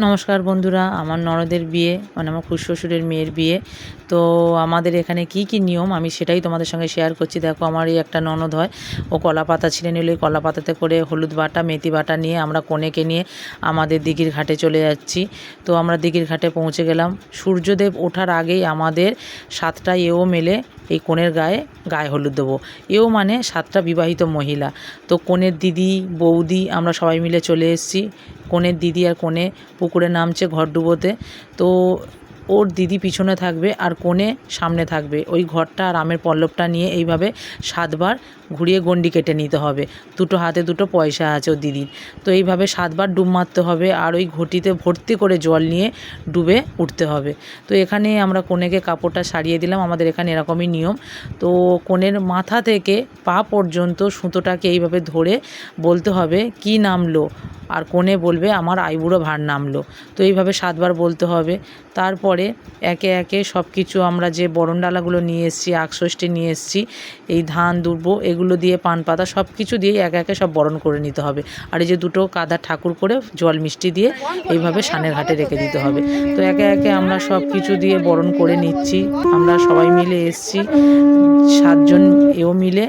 নমস্কার বন্ধুরা, আমার ননদের বিয়ে মানে আমার শ্বশুরের মেয়ের বিয়ে। তো আমাদের এখানে কি কি নিয়ম? আমি সেটাই তোমাদের সঙ্গে শেয়ার করছি। দেখো, আমার এই একটা ননদ হয়, ও কলা পাতা ছিঁড়ে নিল কলা পাতাতে করে হলুদ বাটা, মেথি বাটা নিয়ে আমরা কনেকে নিয়ে আমাদের দিঘির ঘাটে চলে যাচ্ছি। তো আমরা দিঘির ঘাটে পৌঁছে গেলাম। সূর্যদেব ওঠার আগেই আমাদের সাতটা এও মেলে এই কনের গায়ে গায়ে হলুদ দেবো। এও মানে সাতটা বিবাহিত মহিলা। তো কনের দিদি, বৌদি, আমরা সবাই মিলে চলে এসেছি। কনের দিদি আর কনে পুকুরে নামছে ঘর ডুবোতে। তো ওর দিদি পিছনে থাকবে আর কোণে সামনে থাকবে। ওই ঘরটা আর আমের পল্লবটা নিয়ে এইভাবে সাতবার ঘুরিয়ে গন্ডি কেটে নিতে হবে। দুটো হাতে দুটো পয়সা আছে ওর দিদির। তো এইভাবে সাতবার ডুব মারতে হবে আর ওই ঘটিতে ভর্তি করে জল নিয়ে ডুবে উঠতে হবে। তো এখানে আমরা কনেকে কাপড়টা সারিয়ে দিলাম। আমাদের এখানে এরকমই নিয়ম। তো কনের মাথা থেকে পা পর্যন্ত সুতোটাকে এইভাবে ধরে বলতে হবে, কি নামলো? আর কোণে বলবে, আমার আইবুড়ো ভার নামলো। তো এইভাবে সাতবার বলতে হবে। তারপরে একে একে সব কিছু আমরা যে বরণ ডালাগুলো নিয়ে এসেছি আকষষ্ঠী নিয়ে এসেছি, এই ধান, দুর্ব এগুলো দিয়ে পান পাতা সব কিছু দিয়েই একে একে সব বরণ করে নিতে হবে। আর এই যে দুটো কাদা ঠাকুর করে জল মিষ্টি দিয়ে এইভাবে সানের ঘাটে রেখে দিতে হবে। তো একে একে আমরা সব কিছু দিয়ে বরণ করে নিচ্ছি। আমরা সবাই মিলে এসেছি। সাতজন এও মিলে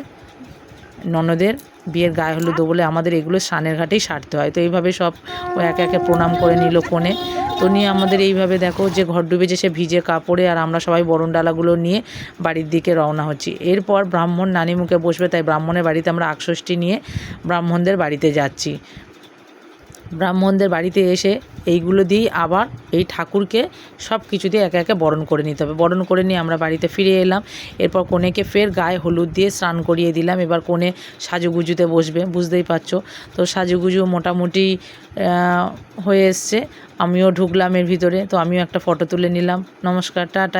ননদের বিয়ের গায়ে হলুদ বলে আমাদের এগুলো সানের ঘাটেই সারতে হয়। তো এইভাবে সব ও একে একে প্রণাম করে নিল কোণে। তো নিয়ে আমাদের এইভাবে দেখো যে ঘর ডুবেছে সে ভিজে কাপড়ে আর আমরা সবাই বরণ ডালাগুলো নিয়ে বাড়ির দিকে রওনা হচ্ছি। এরপর ব্রাহ্মণ নানি মুখে বসবে, তাই ব্রাহ্মণের বাড়িতে আমরা আকষষ্ঠী নিয়ে ব্রাহ্মণদের বাড়িতে যাচ্ছি। ব্রাহ্মণদের বাড়িতে এসে এইগুলো দিয়েই আবার এই ঠাকুরকে সব কিছু দিয়ে একে একে বরণ করে নিতে হবে। বরণ করে নিয়ে আমরা বাড়িতে ফিরে এলাম। এরপর কনেকে ফের গায়ে হলুদ দিয়ে স্নান করিয়ে দিলাম। এবার কোনে সাজুগুজুতে বসবে, বুঝতেই পারছ? তো সাজুগুজু মোটামুটি হয়ে এসছে। আমিও ঢুকলাম এর ভিতরে। তো আমিও একটা ফটো তুলে নিলাম। নমস্কার, টাটা।